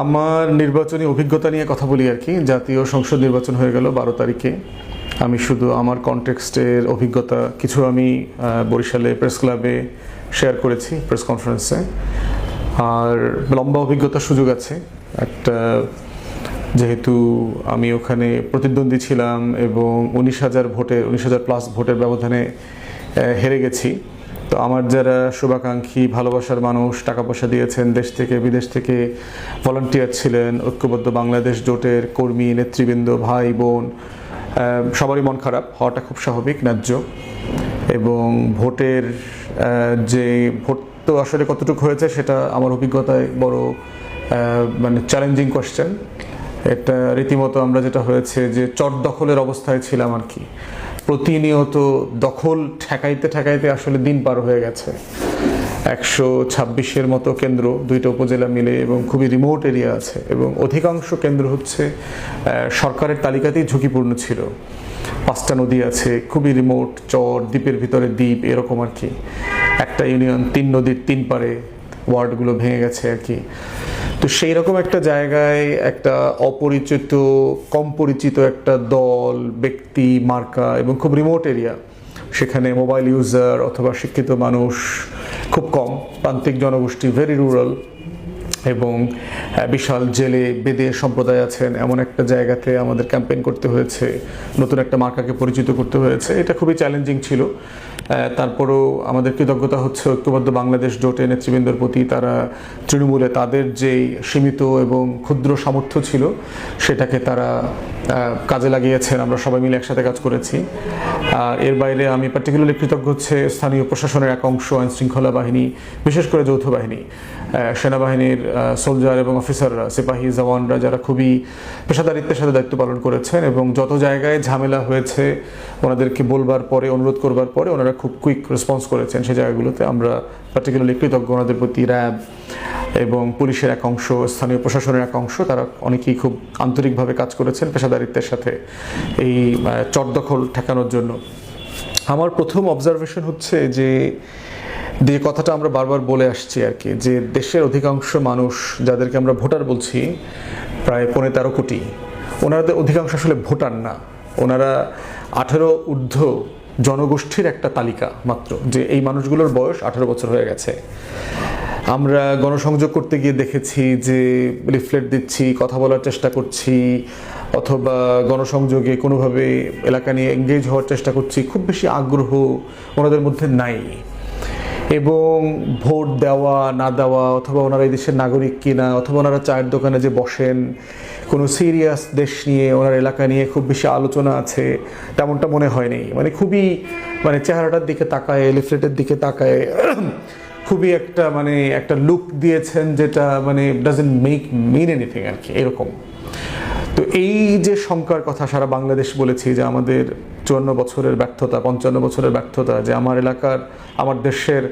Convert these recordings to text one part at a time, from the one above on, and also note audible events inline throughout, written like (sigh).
আমার নির্বাচনী অভিজ্ঞতা নিয়ে কথা বলি আর কি। জাতীয় সংসদ নির্বাচন হয়ে গেল বারো তারিখে। আমি শুধু আমার কনটেক্সটের অভিজ্ঞতা, কিছু আমি বরিশালে প্রেস ক্লাবে শেয়ার করেছি প্রেস কনফারেন্সে আর লম্বা অভিজ্ঞতার সুযোগ আছে। একটা, যেহেতু আমি ওখানে প্রতিদ্বন্দ্বী ছিলাম এবং উনিশ হাজার ভোটে উনিশ হাজার প্লাস ভোটের ব্যবধানে হেরে গেছি। তো আমার যারা শুভাকাঙ্ক্ষী, ভালোবাসার মানুষ টাকা পয়সা দিয়েছেন, দেশ থেকে, বিদেশ থেকে ভলান্টিয়ার ছিলেন, ঐক্যবদ্ধ বাংলাদেশ জোটের কর্মী, নেতৃবৃন্দ, ভাই, বোন সবারই মন খারাপ, হওয়াটা খুব স্বাভাবিক, ন্যায্য। এবং ভোটের যে ভোট তো আসলে কতটুকু হয়েছে সেটা আমার অভিজ্ঞতায় বড় মানে চ্যালেঞ্জিং কোয়েশ্চেন এটা রীতিমতো আমরা যেটা হয়েছে যে চট দখলের অবস্থায় ছিলাম আর কি। প্রতিনিয়ত দখল ঠেকাইতে ঠেকাইতে আসলে দিন পার হয়ে গেছে। একশো ছাব্বিশের মতো কেন্দ্র দুইটা উপজেলা মিলে এবং খুবই রিমোট এরিয়া আছে এবং অধিকাংশ কেন্দ্র হচ্ছে সরকারের তালিকাতেই ঝুঁকিপূর্ণ ছিল। পাঁচটা নদী আছে, খুবই রিমোট চর, দ্বীপের ভিতরে দ্বীপ, এরকম আর কি। একটা ইউনিয়ন, তিন নদীর তিন পারে ওয়ার্ডগুলো ভেঙে গেছে আর কি। তো সেই রকম একটা জায়গায় একটা অপরিচিত কম পরিচিত একটা দল, ব্যক্তি, মার্কা এবং খুব রিমোট এরিয়া সেখানে মোবাইল ইউজার অথবা শিক্ষিত মানুষ খুব কম। প্রান্তিক জনগোষ্ঠী ভেরি রুরাল এবং বিশাল জেলে বেদে সম্প্রদায় আছেন। এমন একটা জায়গাতে আমাদের ক্যাম্পেইন করতে হয়েছে। নতুন একটা মার্কাকে পরিচিত করতে হয়েছে। এটা খুবই চ্যালেঞ্জিং ছিল। তারপরেও আমাদের কৃতজ্ঞতা হচ্ছে ঐক্যবদ্ধ বাংলাদেশ জোটে নেতৃবৃন্দের প্রতি। তারা তৃণমূলে তাদের যে সীমিত এবং ক্ষুদ্র সামর্থ্য ছিল, সেটাকে তারা কাজে লাগিয়েছেন। আমরা সবাই মিলে একসাথে কাজ করেছি। আর এর বাইরে আমি পার্টিকুলারলি কৃতজ্ঞ হচ্ছে স্থানীয় প্রশাসনের এক অংশ আইন শৃঙ্খলা বাহিনী, বিশেষ করে যৌথ বাহিনী। সেনাবাহিনীর সোলজার এবং অফিসাররা সিপাহী জওয়ানরা যারা খুবই পেশাদারিত্বের সাথে দায়িত্ব পালন করেছেন এবং যত জায়গায় ঝামেলা হয়েছে, ওনাদেরকে বলবার পরে, অনুরোধ করবার পরে ওনারা খুব কুইক রেসপন্স করেছেন। সেই জায়গাগুলোতে আমরা পার্টিকুলারলি কৃতজ্ঞ। ওনাদের প্রতি র্যাব এবং পুলিশের এক অংশ, স্থানীয় প্রশাসনের এক অংশ, তারা অনেকেই খুব আন্তরিকভাবে কাজ করেছেন পেশাদারিত্বের সাথে এই চটদখল ঠেকানোর জন্য। আমার প্রথম অবজারভেশন হচ্ছে যে যে কথাটা আমরা বারবার বলে আসছি আর কি, যে দেশের অধিকাংশ মানুষ যাদেরকে আমরা ভোটার বলছি প্রায় পনেরো তেরো কোটি, ওনাদের অধিকাংশ আসলে ভোটার না। ওনারা আঠেরো ঊর্ধ্ব জনগোষ্ঠীর একটা তালিকা মাত্র, যে এই মানুষগুলোর বয়স আঠেরো বছর হয়ে গেছে। আমরা গণসংযোগ করতে গিয়ে দেখেছি যে লিফলেট দিচ্ছি, কথা বলার চেষ্টা করছি, অথবা গণসংযোগে কোনোভাবে এলাকা নিয়ে এঙ্গেজ হওয়ার চেষ্টা করছি, খুব বেশি আগ্রহ ওনাদের মধ্যে নাই। এবং ভোট দেওয়া, না দেওয়া, অথবা ওনারা এই দেশের নাগরিক কিনা, অথবা ওনারা চায়ের দোকানে যে বসেন, কোনো সিরিয়াস দেশ নিয়ে, ওনার এলাকা নিয়ে খুব বেশি আলোচনা আছে, তেমনটা মনে হয়নি। মানে খুবই মানে চেহারাটার দিকে তাকায় লিফলেটের দিকে তাকায়, (clears throat) খুবই একটা মানে একটা লুক দিয়েছেন যেটা মানে ডাজেন্ট মেক মিন এনিথিং আর কি, এরকম। তো এই যে শঙ্কার কথা সারা বাংলাদেশ বলেছি যে আমাদের চুয়ান্ন বছরের ব্যর্থতা, পঞ্চান্ন বছরের ব্যর্থতা যে আমার এলাকার, আমার দেশের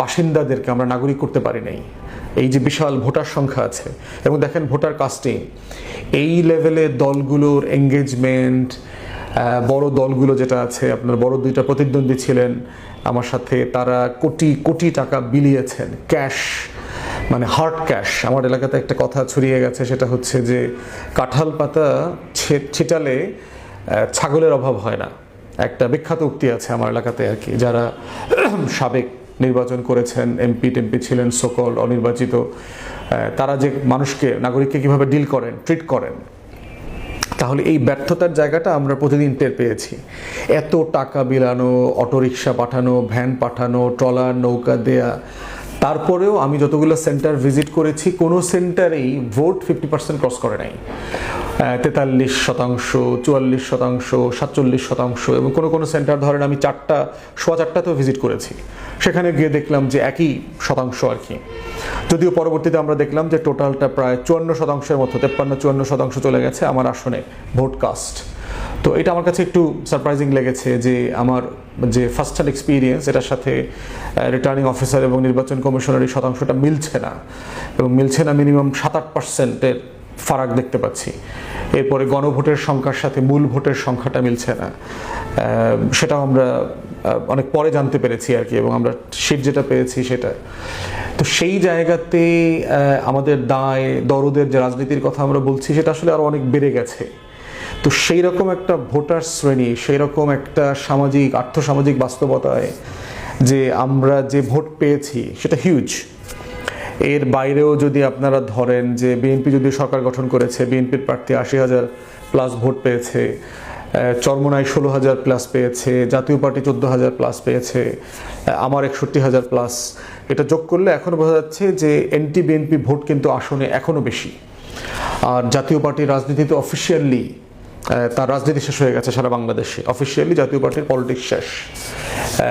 বাসিন্দাদেরকে আমরা নাগরিক করতে পারি নাই। এই যে বিশাল ভোটার সংখ্যা আছে, এবং দেখেন ভোটার কাস্টিং, এই লেভেলে দলগুলোর এঙ্গেজমেন্ট বড় দলগুলো যেটা আছে, আপনার বড় দুইটা প্রতিদ্বন্দ্বী ছিলেন, আমার সাথে তারা কোটি কোটি টাকা বিলিয়েছেন ক্যাশ মানে হার্ড ক্যাশ আমার এলাকাতে একটা কথা ছড়িয়ে গেছে, সেটা হচ্ছে যে কাঁঠাল পাতা ছিটালে ছাগলের অভাব হয় না। একটা বিখ্যাত উক্তি আছে আমার এলাকাতে আর কি, যারা (clears throat) সাবেক নির্বাচন করেছেন, এমপি টেমপি ছিলেন, সকল অনির্বাচিত তারা যে মানুষকে, নাগরিককে কীভাবে ডিল করেন ট্রিট করেন, তাহলে এই ব্যর্থতার জায়গাটা আমরা প্রতিদিন টের পেয়েছি। এত টাকা বিলানো, অটোরিকশা পাঠানো, ভ্যান পাঠানো, ট্রলার, নৌকা দেয়া তারপরেও আমি যতগুলো সেন্টার ভিজিট করেছি, কোনো সেন্টারেই ভোট ফিফটি পার্সেন্ট ক্রস করে নাই। তেতাল্লিশ শতাংশ, চুয়াল্লিশ শতাংশ, সাতচল্লিশ শতাংশ এবং কোনো কোনো সেন্টার ধরেন আমি চারটা, সোয়া চারটাতেও ভিজিট করেছি। সেখানে গিয়ে দেখলাম যে একই শতাংশ আর কি। যদিও পরবর্তীতে আমরা দেখলাম যে টোটালটা প্রায় চুয়ান্ন শতাংশের মতো তেপ্পান্ন, চুয়ান্ন শতাংশ চলে গেছে আমার আসনে ভোট কাস্ট। তো এটা আমার কাছে একটু সারপ্রাইজিং লেগেছে যে আমার যে ফার্স্ট হ্যান্ড এক্সপিরিয়েন্স এটার সাথে রিটার্নিং অফিসার এবং নির্বাচন কমিশনের এই শতাংশটা মিলছে না। এবং মিলছে না মিনিমাম সাত আট পার্সেন্টের ফারাক দেখতে পাচ্ছি। এরপরে গণভোটের সংখ্যার সাথে মূল ভোটের সংখ্যাটা মিলছে না। সেটাও আমরা অনেক পরে জানতে পেরেছি আর কি, এবং আমরা সিট যেটা পেয়েছি সেটা। তো সেই জায়গাতে আমাদের দায়, দরদের যে রাজনীতির কথা আমরা বলছি, সেটা আসলে আরও অনেক বেড়ে গেছে। তো সেই রকম একটা ভোটার শ্রেণি সেই রকম একটা সামাজিক আর্থসামাজিক বাস্তবতায় যে আমরা যে ভোট পেয়েছি সেটা হিউজ এর বাইরেও যদি আপনারা ধরেন যে বিএনপি যদি সরকার গঠন করেছে বিএনপির প্রার্থী আশি হাজার প্লাস ভোট পেয়েছে আহ, চরমোনাই ষোলো হাজার প্লাস পেয়েছে জাতীয় পার্টি চোদ্দ হাজার প্লাস পেয়েছে আমার একষট্টি হাজার প্লাস এটা যোগ করলে এখনও বোঝা যাচ্ছে যে এনটি বিএনপি ভোট কিন্তু আসনে এখনও বেশি। আর জাতীয় পার্টির রাজনীতিতে অফিসিয়ালি তার রাজনীতি শেষ হয়ে গেছে সারা বাংলাদেশে। অফিসিয়ালি জাতীয় পার্টির পলিটিক্স শেষ।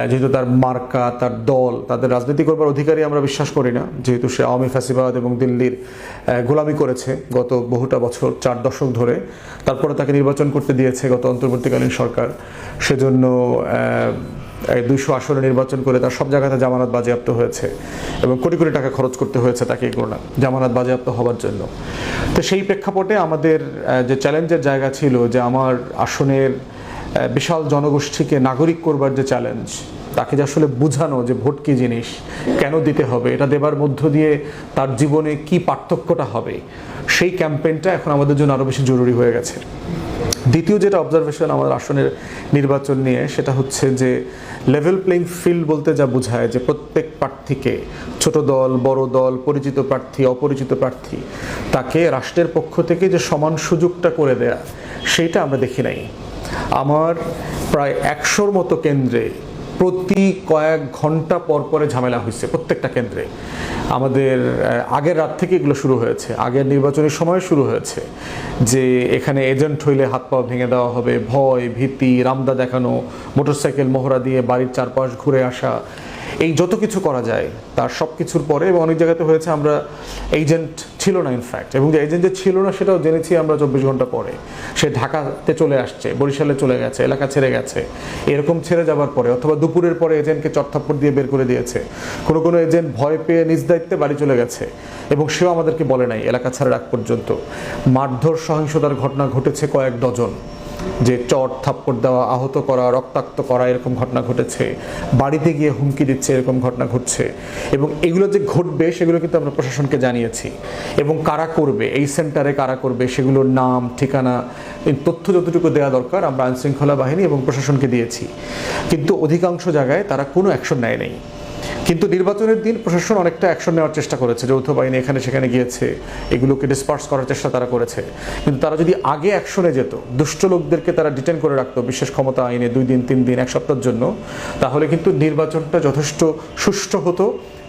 যেহেতু তার মার্কা, তার দল, তাদের রাজনীতি করবার অধিকারী আমরা বিশ্বাস করি না, যেহেতু সে আওয়ামী ফ্যাসিবাদ এবং দিল্লির গোলামি করেছে গত বহুটা বছর, চার দশক ধরে। তারপরে তাকে নির্বাচন করতে দিয়েছে গত অন্তর্বর্তীকালীন সরকার। সেজন্য দুইশো আসনে নির্বাচন করে তার সব জায়গাতে জামানত বাজেয়াপ্ত হয়েছে এবং কোটি কোটি টাকা খরচ করতে হয়েছে তাকে এগুলো না জামানত বাজেয়াপ্ত হওয়ার জন্য। তো সেই প্রেক্ষাপটে আমাদের যে চ্যালেঞ্জের জায়গা ছিল যে আমার আসনের বিশাল জনগোষ্ঠীকে নাগরিক করবার যে চ্যালেঞ্জ, তাকে যে আসলে বোঝানো যে ভোট কি জিনিস, কেন দিতে হবে, এটা দেবার মধ্য দিয়ে তার জীবনে কি পার্থক্যটা হবে, সেই ক্যাম্পেইনটা এখন আমাদের জন্য আরও বেশি জরুরি হয়ে গেছে। দ্বিতীয় যেটা অবজারভেশন আমাদের আসনের নির্বাচন নিয়ে, সেটা হচ্ছে যে লেভেল প্লেইং ফিল্ড বলতে যা বোঝায় যে প্রত্যেক প্রার্থীকে ছোট দল, বড় দল, পরিচিত প্রার্থী, অপরিচিত প্রার্থী, তাকে রাষ্ট্রের পক্ষ থেকে যে সমান সুযোগটা করে দেয়া সেইটা আমরা দেখি নাই। আমার প্রায় একশোর মতো কেন্দ্রে প্রতি কয়েক ঘণ্টা পর পরে ঝামেলা হয়েছে প্রত্যেকটা কেন্দ্রে। আমাদের আগের রাত থেকে এগুলো শুরু হয়েছে, আগের নির্বাচনের সময় শুরু হয়েছে, যে এখানে এজেন্ট হইলে হাত পা ভেঙে দেওয়া হবে, ভয়, ভীতি, রামদা দেখানো, মোটরসাইকেল মহড়া দিয়ে বাড়ির চারপাশ ঘুরে আসা এই যত কিছু করা যায়, তার সব কিছুর পরে এবং অনেক জায়গাতে হয়েছে আমরা এজেন্ট ছিল না ইনফ্যাক্ট এবং যে এজেন্ট যে ছিল না, সেটাও জেনেছি আমরা চব্বিশ ঘণ্টা পরে। সে ঢাকাতে চলে আসছে, বরিশালে চলে গেছে, এলাকা ছেড়ে গেছে। এরকম ছেড়ে যাবার পরে অথবা দুপুরের পরে এজেন্টকে চটথাপ্পড় দিয়ে বের করে দিয়েছে। কোনো কোনো এজেন্ট ভয় পেয়ে নিজ দায়িত্বে বাড়ি চলে গেছে এবং সেও আমাদেরকে বলে নাই, এলাকা ছাড়ার আগ পর্যন্ত। মারধর, সহিংসতার ঘটনা ঘটেছে কয়েক ডজন। যে চট থাপ্পড় দেওয়া, আহত করা, রক্তাক্ত করা এরকম ঘটনা ঘটেছে। বাড়িতে গিয়ে হুমকি দিচ্ছে এরকম ঘটনা ঘটছে। এবং এগুলো যে ঘটবে সেগুলো কিন্তু আমরা প্রশাসনকে জানিয়েছি। এবং কারা করবে, এই সেন্টারে কারা করবে সেগুলোর নাম, ঠিকানা, এই তথ্য যতটুকু দেওয়া দরকার আমরা আইনশৃঙ্খলা বাহিনী এবং প্রশাসনকে দিয়েছি। কিন্তু অধিকাংশ জায়গায় তারা কোনো অ্যাকশন নেয় নেই। কিন্তু নির্বাচনের দিন প্রশাসন অনেকটা অ্যাকশন নেওয়ার চেষ্টা করেছে। যৌথ বাহিনী এখানে সেখানে গিয়েছে, এগুলোকে ডিসপার্স করার চেষ্টা তারা করেছে। কিন্তু তারা যদি আগে অ্যাকশনে যেত, দুষ্ট লোকদেরকে তারা ডিটেন করে রাখতো বিশেষ ক্ষমতা আইনে দুই দিন, তিন দিন, এক সপ্তাহের জন্য, তাহলে কিন্তু নির্বাচনটা যথেষ্ট সুষ্ঠু হতো।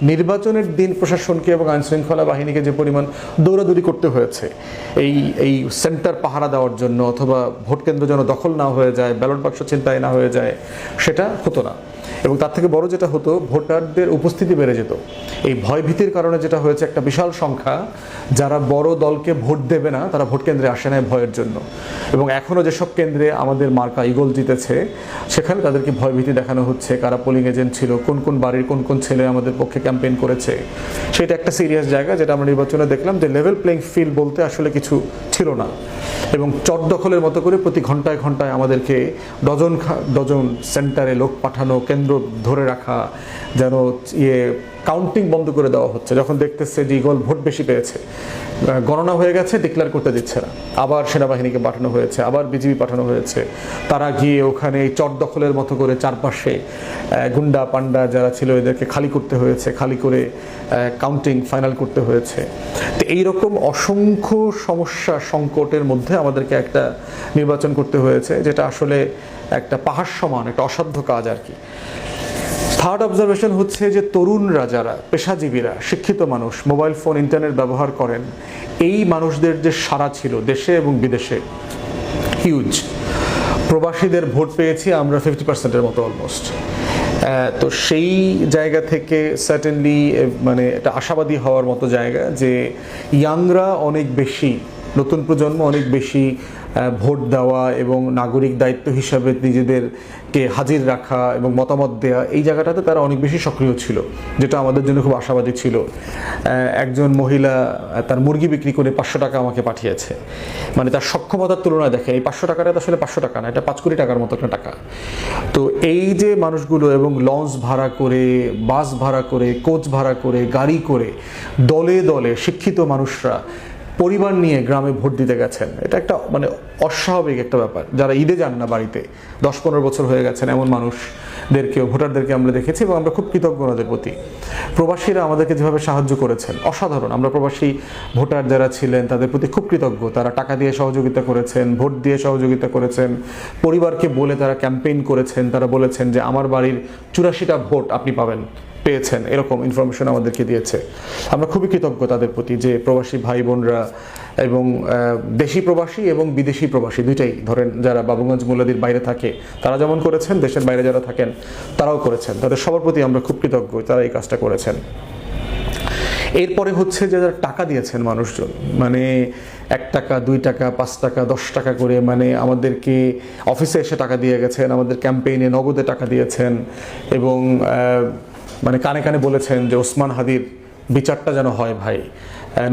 নির্বাচনের দিন প্রশাসনকে এবং আইন শৃঙ্খলা বাহিনীকে যে পরিমাণ দৌড়াদৌড়ি করতে হয়েছে, এই এই সেন্টার পাহারা দেওয়ার জন্য অথবা ভোট কেন্দ্র যেন দখল না হয়ে যায়, ব্যালট বাক্স চিন্তায় না হয়ে যায়, সেটা হতো না। এবং তার থেকে বড় যেটা হতো, ভোটারদের উপস্থিতি বেড়ে যেত। এই ভয় ভীতির কারণে যেটা হয়েছে, একটা বিশাল সংখ্যা যারা বড় দলকে ভোট দেবে না, তারা ভোট কেন্দ্রে আসে না ভয়ের জন্য। এবং এখনও যেসব কেন্দ্রে আমাদের মার্কা ইগল জিতেছে, সেখানে তাদেরকে ভয়ভীতি দেখানো হচ্ছে, কারা পোলিং এজেন্ট ছিল, কোন কোন বাড়ির কোন কোন ছেলে আমাদের পক্ষে ক্যাম্পেইন করেছে। সেটা একটা সিরিয়াস জায়গা, যেটা আমরা নির্বাচনে দেখলাম যে লেভেল প্লেইং ফিল্ড বলতে আসলে কিছু ছিল না। এবং চট দখলের মতো করে প্রতি ঘন্টায় ঘন্টায় আমাদেরকে ডজন ডজন সেন্টারে লোক পাঠানো, কেন্দ্র ধরে রাখা, যেন ইয়ে কাউন্টিং বন্ধ করে দেওয়া হচ্ছে, যখন দেখতেছে যে ইগল ভোট বেশি পেয়েছে। গণনা হয়ে গেছে ডিক্লেয়ার করতে দিচ্ছে না। আবার সেনাবাহিনীকে পাঠানো হয়েছে, আবার বিজিবি পাঠানো হয়েছে। তারা গিয়ে ওখানে চট দখলের মতো করে চারপাশে গুন্ডা পান্ডা যারা ছিল এদেরকে খালি করতে হয়েছে, খালি করে কাউন্টিং ফাইনাল করতে হয়েছে। তো এইরকম অসংখ্য সমস্যা সংকটের মধ্যে আমাদেরকে একটা নির্বাচন করতে হয়েছে, যেটা আসলে একটা পাহাড় সমান, একটা অসাধ্য কাজ আর কি। থার্ড অবজারভেশন হচ্ছে যে তরুণরা যারা, পেশাজীবীরা, শিক্ষিত মানুষ মোবাইল ফোন ইন্টারনেট ব্যবহার করেন, এই মানুষদের যে সারা ছিল দেশে এবং বিদেশে হিউজ প্রবাসীদের ভোট পেয়েছি আমরা ফিফটি পার্সেন্টের মতো অলমোস্ট তো সেই জায়গা থেকে সার্টেনলি মানে এটা আশাবাদী হওয়ার মতো জায়গা যে ইয়াংরা অনেক বেশি, নতুন প্রজন্ম অনেক বেশি ভোট দেওয়া এবং নাগরিক দায়িত্ব হিসাবে নিজেদেরকে হাজির রাখা এবং মতামত দেওয়া এই জায়গাটাতে তারা অনেক বেশি সক্রিয় ছিল, যেটা আমাদের জন্য খুব আশাবাদী ছিল। একজন মহিলা তার মুরগি বিক্রি করে পাঁচশো টাকা আমাকে পাঠিয়েছে। মানে তার সক্ষমতার তুলনায় দেখে এই পাঁচশো টাকাটা আসলে পাঁচশো টাকা না, এটা পাঁচ কোটি টাকার মতো একটা টাকা। তো এই যে মানুষগুলো এবং লঞ্চ ভাড়া করে, বাস ভাড়া করে, কোচ ভাড়া করে, গাড়ি করে, দলে দলে শিক্ষিত মানুষরা পরিবার নিয়ে গ্রামে ভোট দিতে গেছেন, এটা একটা মানে অস্বাভাবিক একটা ব্যাপার। যারা ঈদে যান না বাড়িতে, দশ পনেরো বছর হয়ে গেছেন এমন মানুষদেরকেও, ভোটারদেরকে আমরা দেখেছি এবং আমরা খুব কৃতজ্ঞ ওনাদের প্রতি। প্রবাসীরা আমাদেরকে যেভাবে সাহায্য করেছেন, অসাধারণ। আমরা প্রবাসী ভোটার যারা ছিলেন, তাদের প্রতি খুব কৃতজ্ঞ। তারা টাকা দিয়ে সহযোগিতা করেছেন, ভোট দিয়ে সহযোগিতা করেছেন। পরিবারকে বলে তারা ক্যাম্পেইন করেছেন। তারা বলেছেন যে, আমার বাড়ির চুরাশিটা ভোট আপনি পাবেন। পেয়েছেন, এরকম ইনফরমেশন আমাদেরকে দিয়েছে। আমরা খুবই কৃতজ্ঞ তাদের প্রতি যে প্রবাসী ভাই বোনরা এবং দেশি প্রবাসী এবং বিদেশি প্রবাসী দুইটাই, ধরেন যারা বাবুগঞ্জ মুলাদির বাইরে থাকে, তারা যেমন করেছেন, দেশের বাইরে যারা থাকেন, তারাও করেছেন। তাদের সবার প্রতি আমরা খুব কৃতজ্ঞ, তারা এই কাজটা করেছেন। এরপরে হচ্ছে যে যারা টাকা দিয়েছেন মানুষজন মানে এক টাকা, দুই টাকা, পাঁচ টাকা, দশ টাকা করে মানে আমাদেরকে অফিসে এসে টাকা দিয়ে গেছেন, আমাদের ক্যাম্পেইনে নগদে টাকা দিয়েছেন এবং মানে কানে কানে বলেছেন যে ওসমান হাদির বিচারটা যেন হয় ভাই।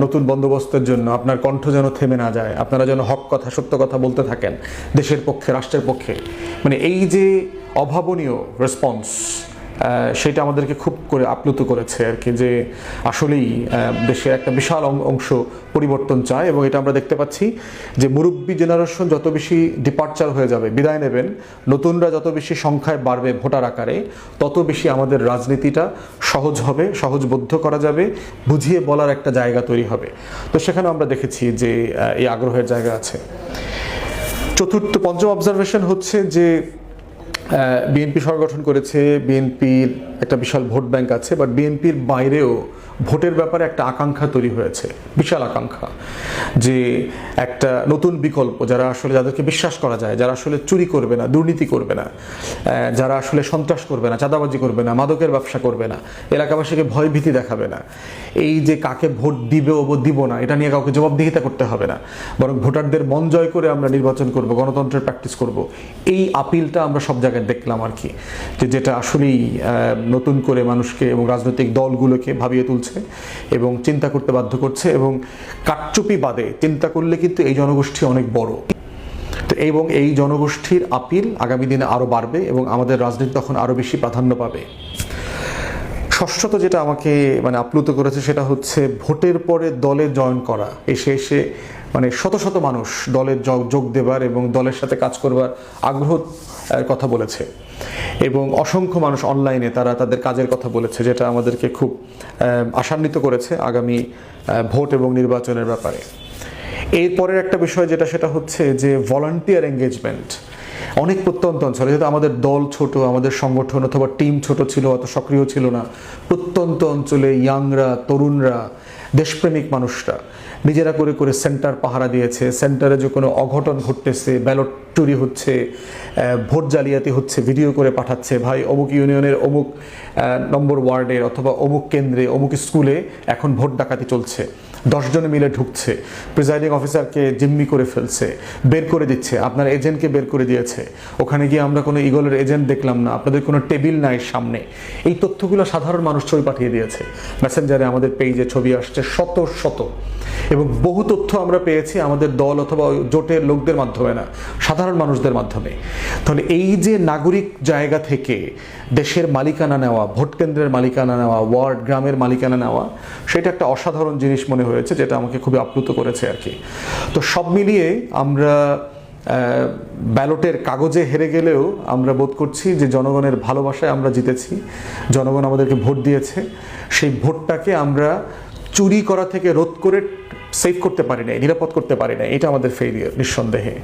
নতুন বন্দোবস্তের জন্য আপনার কণ্ঠ যেন থেমে না যায়, আপনারা যেন হক কথা, সত্য কথা বলতে থাকেন দেশের পক্ষে, রাষ্ট্রের পক্ষে। মানে এই যে অভাবনীয় রেসপন্স সেটা আমাদেরকে খুব করে আপ্লুত করেছে আর কি, যে আসলেই দেশের একটা বিশাল অংশ পরিবর্তন চায় এবং এটা আমরা দেখতে পাচ্ছি যে মুরব্বী জেনারেশন যত বেশি ডিপার্চার হয়ে যাবে, বিদায় নেবেন, নতুনরা যত বেশি সংখ্যায় বাড়বে ভোটার আকারে, তত বেশি আমাদের রাজনীতিটা সহজ হবে, সহজবোধ্য করা যাবে, বুঝিয়ে বলার একটা জায়গা তৈরি হবে। তো সেখানে আমরা দেখেছি যে এই আগ্রহের জায়গা আছে। চতুর্থ, পঞ্চম অবজারভেশন হচ্ছে যে বিএনপি সংগঠন করেছে বিএনপির একটা বিশাল ভোট ব্যাংক আছে বাট বিএনপির বাইরেও ভোটের ব্যাপারে একটা আকাঙ্ক্ষা তৈরি হয়েছে, বিশাল আকাঙ্ক্ষা, যে একটা নতুন বিকল্প যারা আসলে যাদেরকে বিশ্বাস করা যায়, যারা আসলে চুরি করবে না, দুর্নীতি করবে না যারা আসলে সন্ত্রাস করবে না, চাঁদাবাজি করবে না, মাদকের ব্যবসা করবে না, এলাকাবাসীকে ভয় ভীতি দেখাবে না, এই যে কাকে ভোট দিবে ও দিব না, এটা নিয়ে কাউকে জবাবদিহিতা করতে হবে না, বরং ভোটারদের মন জয় করে আমরা নির্বাচন করব, গণতন্ত্রের প্র্যাকটিস করব, এই আপিলটা আমরা সব জায়গায় দেখলাম আর কি, যে যেটা আসলেই নতুন করে মানুষকে এবং রাজনৈতিক দলগুলোকে ভাবিয়ে তুলছে। এবং চিন্তা করতে বাধ্য করছে এবং কাটচুপি বাদে চিন্তা করলে কিন্তু এই জনগোষ্ঠী অনেক বড়। তো এবং এই জনগোষ্ঠীর আপিল আগামী দিনে আরও বাড়বে এবং আমাদের রাজনীতি তখন আরও বেশি প্রাধান্য পাবে। ষষ্ঠত যেটা আমাকে মানে আপ্লুত করেছে সেটা হচ্ছে ভোটের পরে দলে জয়েন করা। এসে এসে মানে শত শত মানুষ দলে যোগ দেবার এবং দলের সাথে কাজ করবার আগ্রহ কথা বলেছে। এবং অসংখ্য মানুষ অনলাইনে তারা তাদের কাজের কথা বলেছে, যেটা আমাদেরকে খুব আশান্বিত করেছে আগামী ভোট এবং নির্বাচনের ব্যাপারে। এরপরের একটা বিষয় যেটা, সেটা হচ্ছে যে ভলান্টিয়ার এঙ্গেজমেন্ট অনেক প্রত্যন্ত অঞ্চলে, যেহেতু আমাদের দল ছোট, আমাদের সংগঠন অথবা টিম ছোট ছিল, অত সক্রিয় ছিল না, প্রত্যন্ত অঞ্চলে ইয়াংরা তরুণরা, দেশপ্রেমিক মানুষরা নিজেরা করে করে সেন্টার পাহারা দিয়েছে। সেন্টারে যে কোনো অঘটন ঘটতেছে, ব্যালট চুরি হচ্ছে ভোট জালিয়াতি হচ্ছে, ভিডিও করে পাঠাচ্ছে। ভাই, অমুক ইউনিয়নের অমুক নম্বর ওয়ার্ডের অথবা অমুক কেন্দ্রে, অমুক স্কুলে এখন ভোট ডাকাতি চলছে। দশজনে মিলে ঢুকছে। প্রিজাইডিং অফিসারকে জিম্মি করে ফেলছে, বের করে দিচ্ছে। আপনার এজেন্টকে বের করে দিয়েছে। ওখানে গিয়ে আমরা কোনো ইগলের এজেন্ট দেখলাম না। আপনাদের কোনো টেবিল নাই সামনে। এই তথ্যগুলো সাধারণ মানুষ ছবি পাঠিয়ে দিয়েছে। মেসেঞ্জারে আমাদের পেজে ছবি আসছে শত শত। এবং বহু তথ্য আমরা পেয়েছি আমাদের দল অথবা জোটের লোকদের মাধ্যমে না, সাধারণ মানুষদের মাধ্যমে। তাহলে এই যে নাগরিক জায়গা থেকে দেশের মালিকানা নেওয়া ভোট কেন্দ্রের মালিকানা নেওয়া, ওয়ার্ড, গ্রামের মালিকানা নেওয়া, সেটা একটা অসাধারণ জিনিস মনে হয়েছে যেটা আমাকে খুবই আপ্লুত করেছে আর কি। তো সব মিলিয়ে আমরা ব্যালটের কাগজে হেরে গেলেও আমরা বোধ করছি যে জনগণের ভালোবাসায় আমরা জিতেছি। জনগণ আমাদেরকে ভোট দিয়েছে। সেই ভোটটাকে আমরা চুরি করা থেকে রোধ করে সেভ করতে পারি নাই, নিরাপদ করতে পারি নাই, এটা আমাদের ফেলিয়ার নিঃসন্দেহে।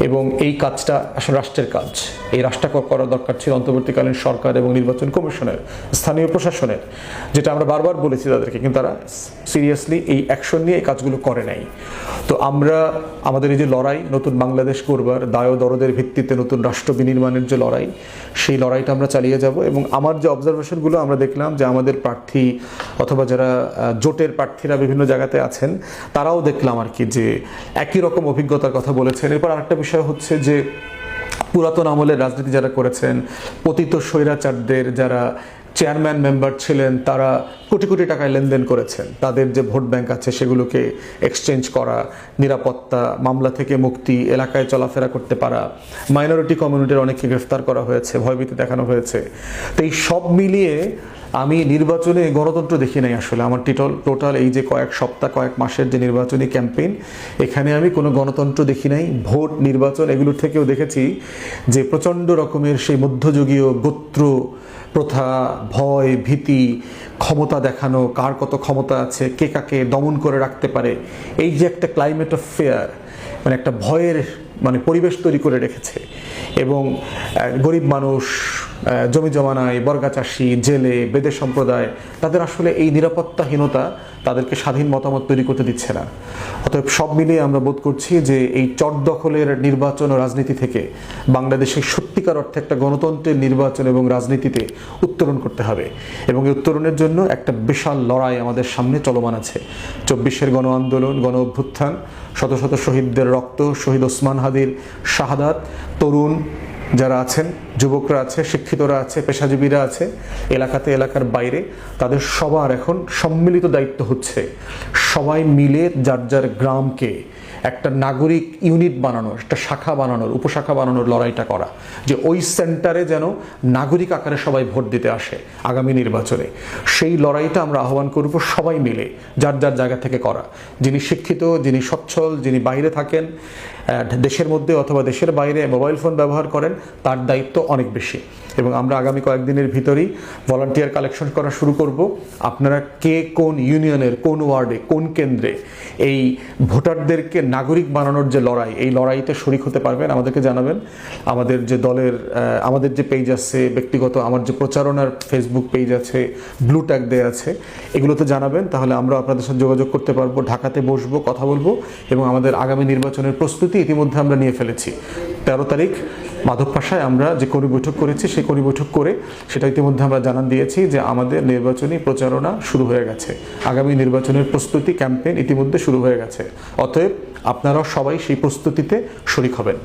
এবং এই কাজটা আসলে রাষ্ট্রের কাজ। এই রাষ্ট্রটা ক- করা দরকার ছিল অন্তর্বর্তীকালীন সরকার এবং নির্বাচন কমিশনের, স্থানীয় প্রশাসনের, যেটা আমরা বারবার বলেছি তাদেরকে, কিন্তু তারা সিরিয়াসলি এই অ্যাকশন নিয়ে এই কাজগুলো করে নাই। তো আমরা, আমাদের এই যে লড়াই, নতুন বাংলাদেশ করবার দায় দরদের ভিত্তিতে নতুন রাষ্ট্র বিনির্মাণের যে লড়াই, সেই লড়াইটা আমরা চালিয়ে যাব এবং আমার যে অবজারভেশনগুলো আমরা দেখলাম যে আমাদের প্রার্থী অথবা যারা জোটের প্রার্থীরা বিভিন্ন জায়গাতে আছেন তারাও দেখলাম আর কি যে একই রকম অভিজ্ঞতার কথা বলেছেন। এরপর আরেকটা বিষয় হচ্ছে যে পুরাতন আমলের রাজনীতি যারা করেছেন, পতিত স্বৈরাচারদের যারা চেয়ারম্যান মেম্বার ছিলেন, তারা কোটি কোটি টাকায় লেনদেন করেছেন। তাদের যে ভোট ব্যাংক আছে সেগুলোকে এক্সচেঞ্জ করা, নিরাপত্তা, মামলা থেকে মুক্তি, এলাকায় চলাফেরা করতে পারা মাইনরিটি কমিউনিটির অনেককে গ্রেফতার করা হয়েছে, ভয়ভীতি দেখানো হয়েছে। তো এই সব মিলিয়ে আমি নির্বাচনে গণতন্ত্র দেখি নাই আসলে। আমার টিটল টোটাল এই যে কয়েক সপ্তাহ, কয়েক মাসের যে নির্বাচনী ক্যাম্পেইন এখানে আমি কোনো গণতন্ত্র দেখি নাই। ভোট নির্বাচন এগুলোর থেকেও দেখেছি যে প্রচণ্ড রকমের সেই মধ্যযুগীয় গোত্র, প্রথা, ভয়, ভীতি, ক্ষমতা দেখানো, কার কত ক্ষমতা আছে, কে কাকে দমন করে রাখতে পারে, এই যে একটা ক্লাইমেট অফ ফেয়ার মানে একটা ভয়ের মানে পরিবেশ তৈরি করে রেখেছে। এবং গরিব মানুষ জমি জমানায়, বর্গা চাষি, জেলে, বেদে সম্প্রদায়, তাদের আসলে এই নিরাপত্তাহীনতা তাদেরকে স্বাধীন মতামত তৈরি করতে দিচ্ছে না। অতএব সব মিলিয়ে আমরা বোধ করছি যে এই চট দখলের নির্বাচন ও রাজনীতি থেকে বাংলাদেশের সত্যিকার অর্থে একটা গণতন্ত্রের নির্বাচন এবং রাজনীতিতে উত্তরণ করতে হবে। এবং এই উত্তরণের জন্য একটা বিশাল লড়াই আমাদের সামনে চলমান আছে। চব্বিশের গণ আন্দোলন, গণ অভ্যুত্থান, শত শত শহীদদের রক্ত, শহীদ ওসমান হাদির শাহাদাত, তরুণ যারা আছেন, যুবকরা আছে, শিক্ষিতরা আছে, পেশাজীবীরা আছে, এলাকাতে, এলাকার বাইরে, তাদের সবার এখন সম্মিলিত দায়িত্ব হচ্ছে সবাই মিলে যার যার গ্রামকে একটা নাগরিক ইউনিট বানানোর, একটা শাখা বানানোর, উপশাখা বানানোর লড়াইটা করা। যে ওই সেন্টারে যেন নাগরিক আকারে সবাই ভোট দিতে আসে আগামী নির্বাচনে। সেই লড়াইটা আমরা আহ্বান করব সবাই মিলে, যার যার জায়গা থেকে করা। যিনি শিক্ষিত, যিনি সচ্ছল, যিনি বাইরে থাকেন দেশের মধ্যে অথবা দেশের বাইরে মোবাইল ফোন ব্যবহার করেন তার দায়িত্ব অনেক বেশি। এবং আমরা আগামী কয়েকদিনের ভিতরেই ভলান্টিয়ার কালেকশন করা শুরু করব। আপনারা কে কোন ইউনিয়নের কোন ওয়ার্ডে, কোন কেন্দ্রে এই ভোটারদেরকে নাগরিক বানানোর যে লড়াই, এই লড়াইতে শরিক হতে পারবেন, আমাদেরকে জানাবেন। আমাদের যে দলের আমাদের যে পেজ আছে, ব্যক্তিগত আমার যে প্রচারণার ফেসবুক পেজ আছে ব্লু ট্যাগ দেওয়া আছে, এগুলোতে জানাবেন। তাহলে আমরা আপনাদের সাথে যোগাযোগ করতে পারব, ঢাকাতে বসবো, কথা বলব, এবং আমাদের আগামী নির্বাচনের প্রস্তুতি ইতিমধ্যে আমরা নিয়ে ফেলেছি। তেরো তারিখ মাধব পাশায় আমরা যে করি বৈঠক করেছি, সেই করি বৈঠক করে সেটা ইতিমধ্যে আমরা জানান দিয়েছি যে আমাদের নির্বাচনী প্রচারণা শুরু হয়ে গেছে। আগামী নির্বাচনের প্রস্তুতি ক্যাম্পেইন ইতিমধ্যে শুরু হয়ে গেছে। অতএব আপনারাও সবাই সেই প্রস্তুতিতে শরিক হবেন।